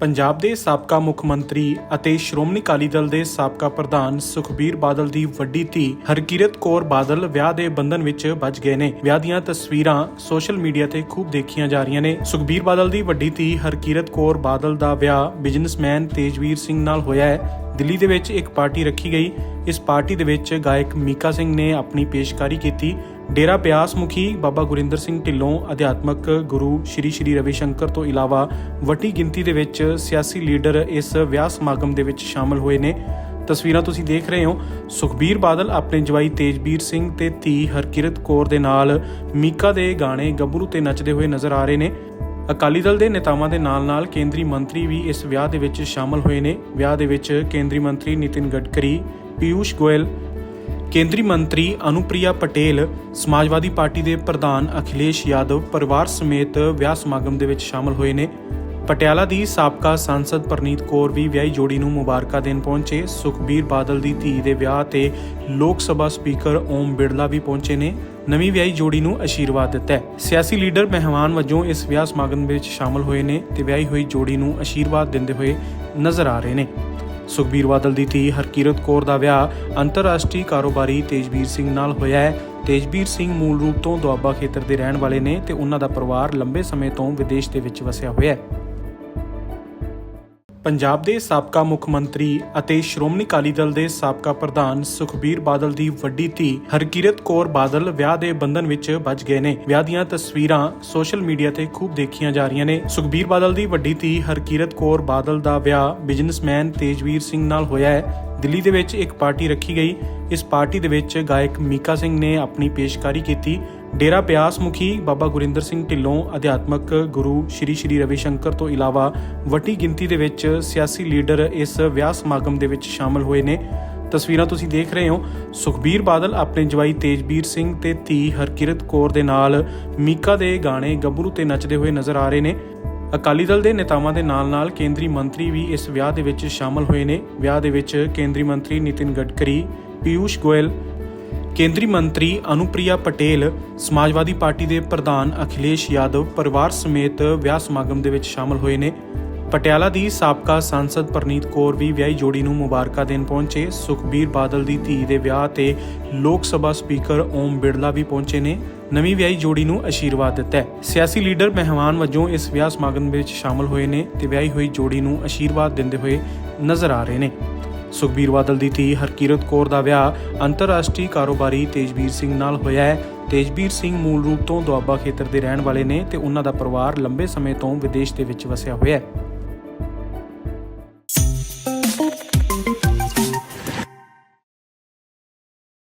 ਪੰਜਾਬ ਦੇ ਸਾਬਕਾ ਮੁੱਖ ਮੰਤਰੀ ਅਤੇ ਸ਼੍ਰੋਮਣੀ ਅਕਾਲੀ ਦਲ ਦੇ ਸਾਬਕਾ ਪ੍ਰਧਾਨ ਸੁਖਬੀਰ ਬਾਦਲ ਦੀ ਵੱਡੀ ਧੀ ਹਰਕੀਰਤ ਕੌਰ ਬਾਦਲ ਵਿਆਹ ਦੇ ਬੰਧਨ ਵਿੱਚ ਵੱਜ ਗਏ ਨੇ। ਵਿਆਹ ਦੀਆਂ ਤਸਵੀਰਾਂ ਸੋਸ਼ਲ ਮੀਡੀਆ ਤੇ ਖੂਬ ਦੇਖੀਆਂ ਜਾ ਰਹੀਆਂ ਨੇ। ਸੁਖਬੀਰ ਬਾਦਲ ਦੀ ਵੱਡੀ ਧੀ ਹਰਕੀਰਤ ਕੌਰ ਬਾਦਲ ਦਾ ਵਿਆਹ ਬਿਜ਼ਨਸਮੈਨ ਤੇਜਵੀਰ ਸਿੰਘ ਨਾਲ ਹੋਇਆ ਹੈ। ਦਿੱਲੀ ਦੇ ਵਿੱਚ ਇੱਕ ਪਾਰਟੀ ਰੱਖੀ ਗਈ। ਇਸ ਪਾਰਟੀ ਦੇ ਵਿੱਚ ਗਾਇਕ ਮੀਕਾ ਸਿੰਘ ਨੇ ਆਪਣੀ ਪੇਸ਼ਕਾਰੀ ਕੀਤੀ। ਡੇਰਾ ਬਿਆਸ ਮੁਖੀ ਬਾਬਾ ਗੁਰਿੰਦਰ ਸਿੰਘ ਢਿੱਲੋਂ, ਅਧਿਆਤਮਕ ਗੁਰੂ ਸ਼੍ਰੀ ਸ਼੍ਰੀ ਰਵੀ ਸ਼ੰਕਰ ਤੋਂ ਇਲਾਵਾ ਵੱਡੀ ਗਿਣਤੀ ਦੇ ਵਿੱਚ ਸਿਆਸੀ ਲੀਡਰ ਇਸ ਵਿਆਹ ਸਮਾਗਮ ਦੇ ਵਿੱਚ ਸ਼ਾਮਲ ਹੋਏ ਨੇ। ਤਸਵੀਰਾਂ ਤੁਸੀਂ ਦੇਖ ਰਹੇ ਹੋ। ਸੁਖਬੀਰ ਬਾਦਲ ਆਪਣੇ ਜਵਾਈ ਤੇਜਬੀਰ ਸਿੰਘ ਤੇ ਧੀ ਹਰਕਿਰਤ ਕੌਰ ਦੇ ਨਾਲ ਮੀਕਾ ਦੇ ਗਾਣੇ ਗੱਭਰੂ ਤੇ ਨੱਚਦੇ ਹੋਏ ਨਜ਼ਰ ਆ ਰਹੇ ਨੇ। ਅਕਾਲੀ ਦਲ ਦੇ ਨੇਤਾਵਾਂ ਦੇ ਨਾਲ-ਨਾਲ ਕੇਂਦਰੀ ਮੰਤਰੀ ਵੀ ਇਸ ਵਿਆਹ ਦੇ ਵਿੱਚ ਸ਼ਾਮਲ ਹੋਏ ਨੇ। ਵਿਆਹ ਦੇ ਵਿੱਚ ਕੇਂਦਰੀ ਮੰਤਰੀ ਨਿਤਿਨ ਗਡਕਰੀ ਪਿਊਸ਼ ਗੋਇਲ, ਕੇਂਦਰੀ ਮੰਤਰੀ ਅਨੁਪ੍ਰਿਆ ਪਟੇਲ, ਸਮਾਜਵਾਦੀ ਪਾਰਟੀ ਦੇ ਪ੍ਰਧਾਨ ਅਖਿਲੇਸ਼ ਯਾਦਵ, ਪਰਿਵਾਰ ਸਮੇਤ ਵਿਆਹ ਸਮਾਗਮ ਦੇ ਵਿੱਚ ਸ਼ਾਮਲ ਹੋਏ ਨੇ। ਪਟਿਆਲਾ ਦੀ ਸਾਬਕਾ ਸੰਸਦ ਪਰਨੀਤ ਕੌਰ ਵੀ ਵਿਆਹੀ ਜੋੜੀ ਨੂੰ ਮੁਬਾਰਕਾਂ ਦੇਣ ਪਹੁੰਚੇ। ਸੁਖਬੀਰ ਬਾਦਲ ਦੀ ਧੀ ਦੇ ਵਿਆਹ ਤੇ ਲੋਕ ਸਭਾ ਸਪੀਕਰ ਓਮ ਬਿਰਲਾ ਵੀ ਪਹੁੰਚੇ ਨੇ। ਨਵੀਂ ਵਿਆਹੀ ਜੋੜੀ ਨੂੰ ਅਸ਼ੀਰਵਾਦ ਦਿੱਤਾ ਹੈ। ਸਿਆਸੀ ਲੀਡਰ ਮਹਿਮਾਨ ਵਜੋਂ ਇਸ ਵਿਆਹ ਸਮਾਗਮ ਵਿੱਚ ਸ਼ਾਮਲ ਹੋਏ ਨੇ ਤੇ ਵਿਆਹੀ ਹੋਈ ਜੋੜੀ ਨੂੰ ਅਸ਼ੀਰਵਾਦ ਦਿੰਦੇ ਹੋਏ ਨਜ਼ਰ ਆ ਰਹੇ ਨੇ। ਸੁਖਬੀਰ ਬਾਦਲ ਦੀ ਧੀ ਹਰਕੀਰਤ ਕੌਰ ਦਾ ਵਿਆਹ ਅੰਤਰਰਾਸ਼ਟਰੀ ਕਾਰੋਬਾਰੀ ਤੇਜਵੀਰ ਸਿੰਘ ਨਾਲ ਹੋਇਆ ਹੈ। ਤੇਜਵੀਰ ਸਿੰਘ ਮੂਲ ਰੂਪ ਤੋਂ ਦੁਆਬਾ ਖੇਤਰ ਦੇ ਰਹਿਣ ਵਾਲੇ ਨੇ ਤੇ ਉਹਨਾਂ ਦਾ ਪਰਿਵਾਰ ਲੰਬੇ ਸਮੇਂ ਤੋਂ ਵਿਦੇਸ਼ ਦੇ ਵਿੱਚ ਵਸਿਆ ਹੋਇਆ ਹੈ। ਪੰਜਾਬ ਦੇ ਸਾਬਕਾ ਮੁੱਖ ਮੰਤਰੀ ਅਤੇ ਸ਼੍ਰੋਮਣੀ ਅਕਾਲੀ ਦਲ ਦੇ ਸਾਬਕਾ ਪ੍ਰਧਾਨ ਸੁਖਬੀਰ ਬਾਦਲ ਦੀ ਵੱਡੀ ਧੀ ਹਰਕਿਰਤ ਕੌਰ ਬਾਦਲ ਵਿਆਹ ਦੇ ਬੰਧਨ ਵਿੱਚ ਵੱਜ ਗਏ ਨੇ। ਵਿਆਹ ਦੀਆਂ ਤਸਵੀਰਾਂ ਸੋਸ਼ਲ ਮੀਡੀਆ ਤੇ ਖੂਬ ਦੇਖੀਆਂ ਜਾ ਰਹੀਆਂ ਨੇ। ਸੁਖਬੀਰ ਬਾਦਲ ਦੀ ਵੱਡੀ ਧੀ ਹਰਕਿਰਤ ਕੌਰ ਬਾਦਲ ਦਾ ਵਿਆਹ ਬਿਜ਼ਨਸਮੈਨ ਤੇਜਵੀਰ ਸਿੰਘ ਨਾਲ ਹੋਇਆ ਹੈ। ਦਿੱਲੀ ਦੇ ਵਿੱਚ ਇੱਕ ਪਾਰਟੀ ਰੱਖੀ ਗਈ। ਇਸ ਪਾਰਟੀ ਦੇ ਵਿੱਚ ਗਾਇਕ ਮੀਕਾ ਸਿੰਘ ਨੇ ਆਪਣੀ ਪੇਸ਼ਕਾਰੀ ਕੀਤੀ। ਡੇਰਾ ਪਿਆਸ ਮੁਖੀ ਬਾਬਾ ਗੁਰਿੰਦਰ ਸਿੰਘ ਢਿੱਲੋਂ ਅਧਿਆਤਮਕ ਗੁਰੂ ਸ਼੍ਰੀ ਸ਼੍ਰੀ ਰਵੀ ਸ਼ੰਕਰ ਤੋਂ ਇਲਾਵਾ ਵੱਡੀ ਗਿਣਤੀ ਦੇ ਵਿੱਚ ਸਿਆਸੀ ਲੀਡਰ ਇਸ ਵਿਆਹ ਸਮਾਗਮ ਦੇ ਵਿੱਚ ਸ਼ਾਮਲ ਹੋਏ ਨੇ। ਤਸਵੀਰਾਂ ਤੁਸੀਂ ਦੇਖ ਰਹੇ ਹੋ। ਸੁਖਬੀਰ ਬਾਦਲ ਆਪਣੇ ਜਵਾਈ ਤੇਜਬੀਰ ਸਿੰਘ ਤੇ ਧੀ ਹਰਕਿਰਤ ਕੌਰ ਦੇ ਨਾਲ ਮੀਕਾ ਦੇ ਗਾਣੇ ਗੱਭਰੂ ਤੇ ਨੱਚਦੇ ਹੋਏ ਨਜ਼ਰ ਆ ਰਹੇ ਨੇ। ਅਕਾਲੀ ਦਲ ਦੇ ਨੇਤਾਵਾਂ ਦੇ ਨਾਲ-ਨਾਲ ਕੇਂਦਰੀ ਮੰਤਰੀ ਵੀ ਇਸ ਵਿਆਹ ਦੇ ਵਿੱਚ ਸ਼ਾਮਲ ਹੋਏ ਨੇ। ਵਿਆਹ ਦੇ ਵਿੱਚ ਕੇਂਦਰੀ ਮੰਤਰੀ ਨਿਤਿਨ ਗਡਕਰੀ, ਪੀਯੂਸ਼ ਗੋਇਲ ਕੇਂਦਰੀ ਮੰਤਰੀ ਅਨੁਪ੍ਰਿਆ ਪਟੇਲ, ਸਮਾਜਵਾਦੀ ਪਾਰਟੀ ਦੇ ਪ੍ਰਧਾਨ ਅਖਿਲੇਸ਼ ਯਾਦਵ, ਪਰਿਵਾਰ ਸਮੇਤ ਵਿਆਹ ਸਮਾਗਮ ਦੇ ਵਿੱਚ ਸ਼ਾਮਲ ਹੋਏ ਨੇ। ਪਟਿਆਲਾ ਦੀ ਸਾਬਕਾ ਸੰਸਦ ਪਰਨੀਤ ਕੌਰ ਵੀ ਵਿਆਹੀ ਜੋੜੀ ਨੂੰ ਮੁਬਾਰਕਾਂ ਦੇਣ ਪਹੁੰਚੇ। ਸੁਖਬੀਰ ਬਾਦਲ ਦੀ ਧੀ ਦੇ ਵਿਆਹ ਤੇ ਲੋਕ ਸਭਾ ਸਪੀਕਰ ਓਮ ਬਿਰਲਾ ਵੀ ਪਹੁੰਚੇ ਨੇ। ਨਵੀਂ ਵਿਆਹੀ ਜੋੜੀ ਨੂੰ ਅਸ਼ੀਰਵਾਦ ਦਿੱਤਾ ਸਿਆਸੀ ਲੀਡਰ ਮਹਿਮਾਨ ਵਜੋਂ ਇਸ ਵਿਆਹ ਸਮਾਗਮ ਵਿੱਚ ਸ਼ਾਮਲ ਹੋਏ ਨੇ ਤੇ ਵਿਆਹੀ ਹੋਈ ਜੋੜੀ ਨੂੰ ਅਸ਼ੀਰਵਾਦ ਦਿੰਦੇ ਹੋਏ ਨਜ਼ਰ ਆ ਰਹੇ ਨੇ। ਸੁਖਬੀਰ ਬਾਦਲ ਦੀ ਧੀ ਹਰਕੀਰਤ ਕੌਰ ਦਾ ਵਿਆਹ ਅੰਤਰਰਾਸ਼ਟਰੀ ਕਾਰੋਬਾਰੀ ਤੇਜਵੀਰ ਸਿੰਘ ਨਾਲ ਹੋਇਆ ਹੈ। ਤੇਜਵੀਰ ਸਿੰਘ ਮੂਲ ਰੂਪ ਤੋਂ ਦੁਆਬਾ ਖੇਤਰ ਦੇ ਰਹਿਣ ਵਾਲੇ ਨੇ ਤੇ ਉਹਨਾਂ ਦਾ ਪਰਿਵਾਰ ਲੰਬੇ ਸਮੇਂ ਤੋਂ ਵਿਦੇਸ਼ ਦੇ ਵਿੱਚ ਵਸਿਆ ਹੋਇਆ ਹੈ।